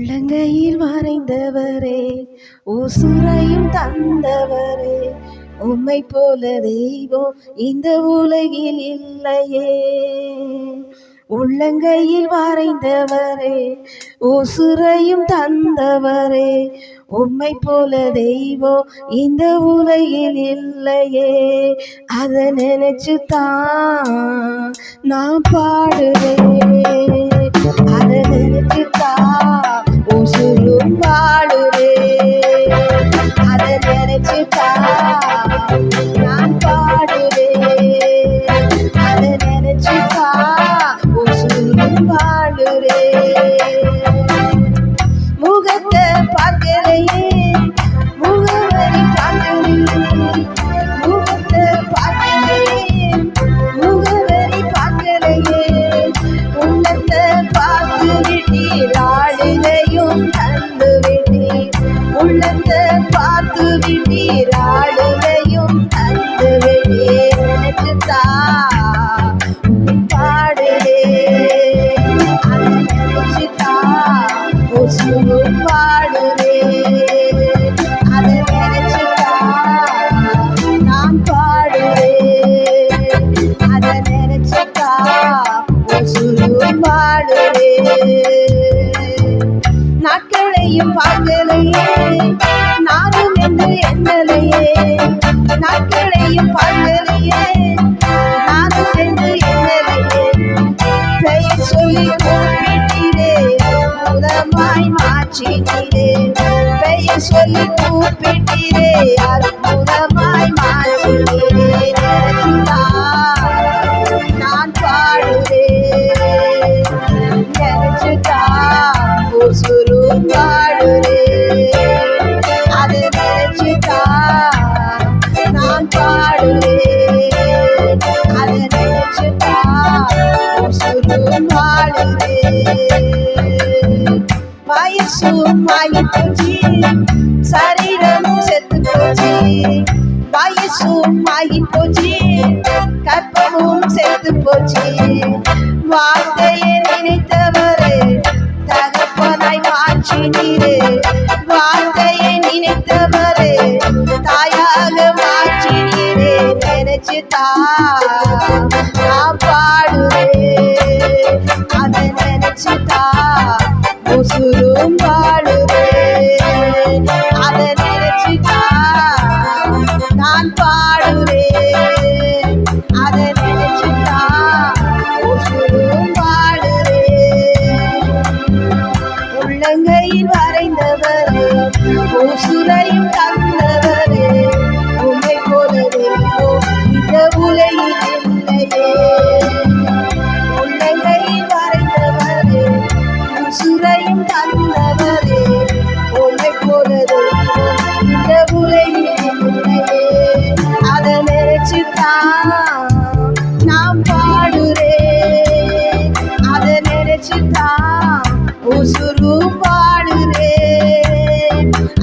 உள்ளங்கையில் வரைந்தவரே உசுரையும் தந்தவரே உம்மை போல தெய்வம் இந்த உலகில் இல்லையே. உள்ளங்கையில் வரைந்தவரே உசுரையும் தந்தவரே உம்மை போல தெய்வம் இந்த உலகில் இல்லையே. அதை நினைச்சு தான் நான் பாடுவேன். தந்து விட்டீர் உள்ளத்தை பார்த்து விட்டீர் ஆளுகையும் தந்து விட்டீர் எனக்கு தான் பாடுதே பாடுதே நாட்களையும் பார்க்கலையே. நானும் என்று எண்ணலையே. நாட்களையும் பார்க்கலையே. நானும் என்று எண்ணலையே. பெயர் சொல்லி கூப்பிட்டீரே. அற்புதமாய் மாற்றினீரே. பெயர் சொல்லி கூப்பிட்டீரே. அற்புதம் போச்சு வாழ்க்கையை நினைத்தவரு தகப்பனாய் மாற்றினீரே வாழ்க்கையை நினைத்தவரு தாயாக மாற்றினீரே நினைச்சு தா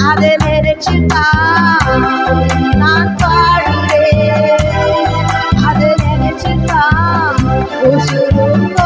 அதை நினைச்சுதான் நான் பாடுறேன் அதை நினைச்சுதான் உசுரு பாடுறேன்